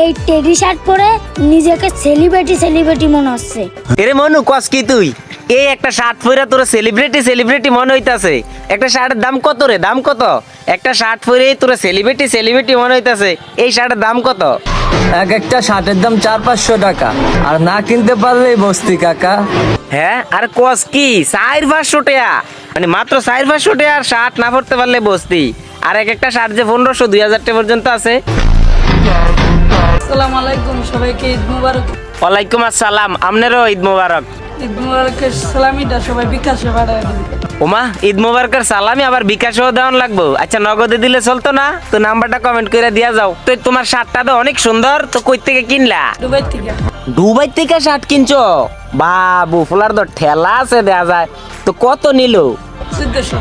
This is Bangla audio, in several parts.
এই টেডি শার্ট পরে নিজেকে সেলিব্রিটি সেলিব্রিটি মনে হচ্ছে। এরে মনু কস কি তুই? এই একটা শার্ট পরে তোর সেলিব্রিটি সেলিব্রিটি মনে হইতাছে। একটা শার্টের দাম কত রে? দাম কত? একটা শার্ট পরে তোর সেলিব্রিটি সেলিব্রিটি মনে হইতাছে। এই শার্টের দাম কত? এক একটা শার্টের দাম চার পাঁচশো টাকা। আর না কিনতে পারলেই বস্তি কাকা। হ্যাঁ আর কস কি? চার পাঁচশো টাকা। মানে মাত্র চার পাঁচশো টাকার শার্ট না পড়তে পারলে বসতি। আর এক একটা শার্ট যে পনেরোশো দুই হাজার টাকা পর্যন্ত আছে। আসসালামু আলাইকুম সবাইকে ঈদ মুবারক। ওয়ালাইকুম আসসালাম আপনারও ঈদ মোবারক। ঈদ মুবারকের সালামিটা সবাই বিকাশে পাঠায় ওমা ঈদ মোবারকের সালামি আবার বিকাশও দেওয়ান লাগবো। আচ্ছা নগদে দিলে চলতো না? তো নাম্বারটা কমেন্ট করে দিয়া যাও। তো তোমার শার্টটা তো অনেক সুন্দর তো কই থেকে কিনলা? দুবাই থেকে। দুবাই থেকে শার্ট কিনছো? বাবু ফুলার তো ঠেলা আছে দেয়া যায়। তো কত নিল? চোদ্দশো।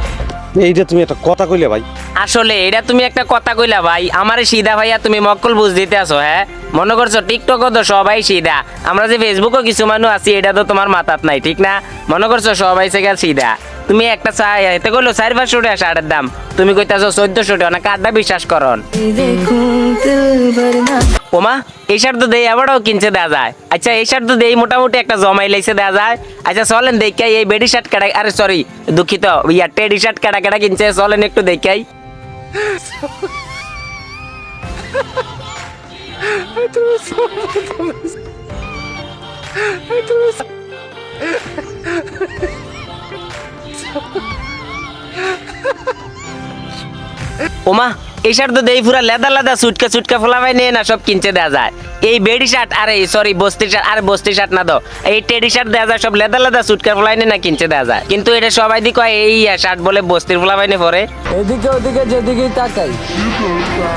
এইটা তুমি একটা কথা কইলে ভাই। আসলে এটা তুমি একটা কথা কইলা ভাই। আমারে সিধা ভাইয়া তুমি মক্কল বুঝ দিতে আসো হ্যাঁ? মনে করছ টিকটকও তো সবাই সিধা। আমরা যে ফেসবুকও কিছু মানুষ আছি এটা তো তোমার মাথাত নাই ঠিক না? মনে করছ সবাই সে গেল সিধা। তুমি একটা চা এতে কইলো চার পাঁচশো টাকা শার্টের দাম। তুমি কইতাছো চোদ্দশো টাকা না কারটা বিশ্বাস করন ওমা, এই শার্ট তো দেই, আবারও কিনছে দেওয়া যায়। আচ্ছা এই শার্ট তো দেই, মোটামুটি একটা জমাই লাইছে দেওয়া যায়। আচ্ছা চলেন দেখাই এই বেডি শার্ট কাটা আরে সরি দুঃখিত, ইয়া টেডি শার্ট কাটা কাটা কিনছে, চলেন একটু দেখাই ওমা এই শার্ট তো দেই পুরা লেদা লেদা সুটকা সুটকা ফোলাবাই নিয়ে না সব কিনছে দেওয়া যায়। এই বেডি শার্ট আরে সরি বস্তি শার্ট আরে বস্তি শার্ট না তো এই টেডি শার্ট দেওয়া যায় সব লেদা লেদা সুটকা ফোলাই নিয়ে না কিনছে দেওয়া যায়। কিন্তু এটা সবাই দি কয় এই শার্ট বলে বস্তির ফোলাবাই নিয়ে পরে। এদিকে ওদিকে যেদিকেই তাকাই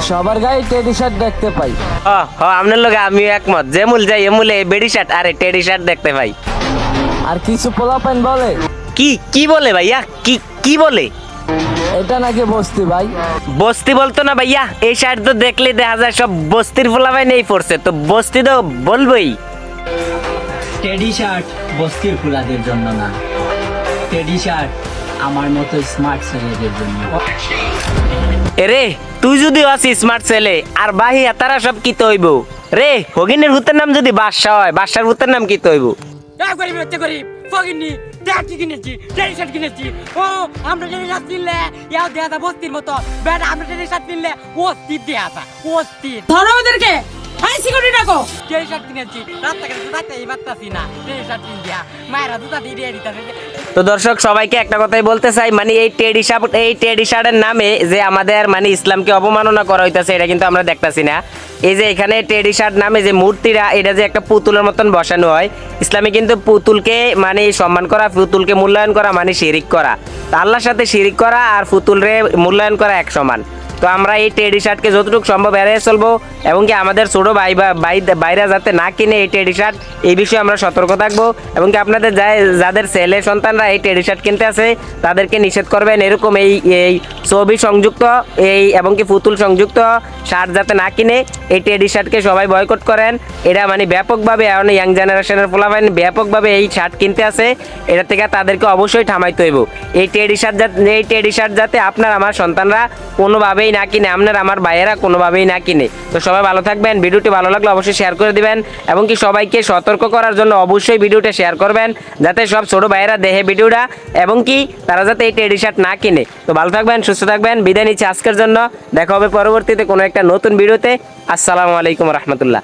সবার গায়ে টেডি শার্ট দেখতে পাই। হ হ আপনার লোক আমিও একমত। যেমুল যাই এমুলে এই বেডি শার্ট আরে টেডি শার্ট দেখতে পাই। আর কিছু পোলাপাইন বলে? কি কি বলে ভাইয়া? কি কি বলে? এটা নাকি বস্তি ভাই? বস্তি বলতো না ভাইয়া এই শার্ট তো দেখলে দেখা যায় সব বস্তির ফোলাবাই নেই পড়ছে তো বস্তি তো বলবোই। টেডি শার্ট বস্তির ফুলাদের জন্য না। টেডি শার্ট আমার মতো স্মার্ট ছেলেদের জন্য। এরে তুই যদি আছিস স্মার্ট ছেলে আর বাহি তারা সব কি তৈব? রে হগিনের ভূতের নাম যদি বাদশা হয় বাদশার ভূতের নাম কি তৈব? গরিব হচ্ছে গরিব ফকিনি ট্যাক্সি কিনেছি ট্রেন শার্ট কিনেছি। ও, আমরা ট্রেন শার্ট কিনলে, ইয়াও দেয়া যা বস্তির মতো। ব্যাট আমরা ট্রেন শার্ট কিনলে, অস্থির দেয়া তা অস্থির। ধরো ওদেরকে, হাই সিকিউরিটি ডাকো। ট্রেন শার্ট কিনেছি, রাস্তাঘাটে তো যাইতেই পারতাছি না ট্রেন শার্ট কিন দিয়া মায়েরা দুটা দিয়ে দিতাছে। তো দর্শক, সবাইকে একটা কথাই বলতে চাই মানে এই টেডি শার্ট এই টেডি শার্টের নামে যে আমাদের মানে ইসলামকে অবমাননা করা হইতেছে, এটা কিন্তু আমরা দেখতেছি না। এই যে এখানে টেডি শার্ট নামে যে মূর্তিরা, এটা যে একটা পুতুলের মতন বসানো হয়, ইসলামে কিন্তু পুতুলকে মানে সম্মান করা, পুতুলকে মূল্যায়ন করা মানে শিরিক করা। আল্লাহর সাথে শিরিক করা আর পুতুলরে মূল্যায়ন করা এক সমান। তো আমরা এই টেডি শার্টকে যতটুকু সম্ভব এড়িয়ে চলবো এবং কি আমাদের ছোটো ভাই বাইরা যাতে না কিনে এই টেডি শার্ট, এই বিষয়ে আমরা সতর্ক থাকব। এবং কি আপনাদের যাদের ছেলে সন্তানরা এই টেডি শার্ট কিনতে আছে তাদেরকে নিষেধ করবেন এরকম এই এই ছবি সংযুক্ত, এই এবং কি পুতুল সংযুক্ত শার্ট যাতে না কিনে এই টেডি শার্টকে সবাই বয়কট করেন। এটা মানে ব্যাপকভাবে এখন ইয়াং জেনারেশনের পোলাবেন ব্যাপকভাবে এই শার্ট কিনতে আছে এটা থেকে তাদেরকে অবশ্যই থামাইতে হইব। এই টেডি শার্ট যাতে এই টেডি শার্ট যাতে আপনার, আমার সন্তানরা কোনোভাবেই না কিনে, আপনার আমার ভাইয়েরা কোনোভাবেই না কিনে। তো সবাই ভালো থাকবেন, ভিডিওটি ভালো লাগলে অবশ্যই শেয়ার করে দিবেন, এবং কি সবাইকে সতর্ক করার জন্য অবশ্যই ভিডিওটা শেয়ার করবেন, যাতে সব ছোট ভাইয়েরা দেহে ভিডিওটা, এবং কি তারা যাতে এই টেডি শার্ট না কিনে। তো ভালো থাকবেন, সুস্থ থাকবেন, বিদায় নিচ্ছি আজকের জন্য। দেখা হবে পরবর্তীতে কোনো একটা নতুন ভিডিওতে। আসসালামু আলাইকুম রহমতুল্লাহ।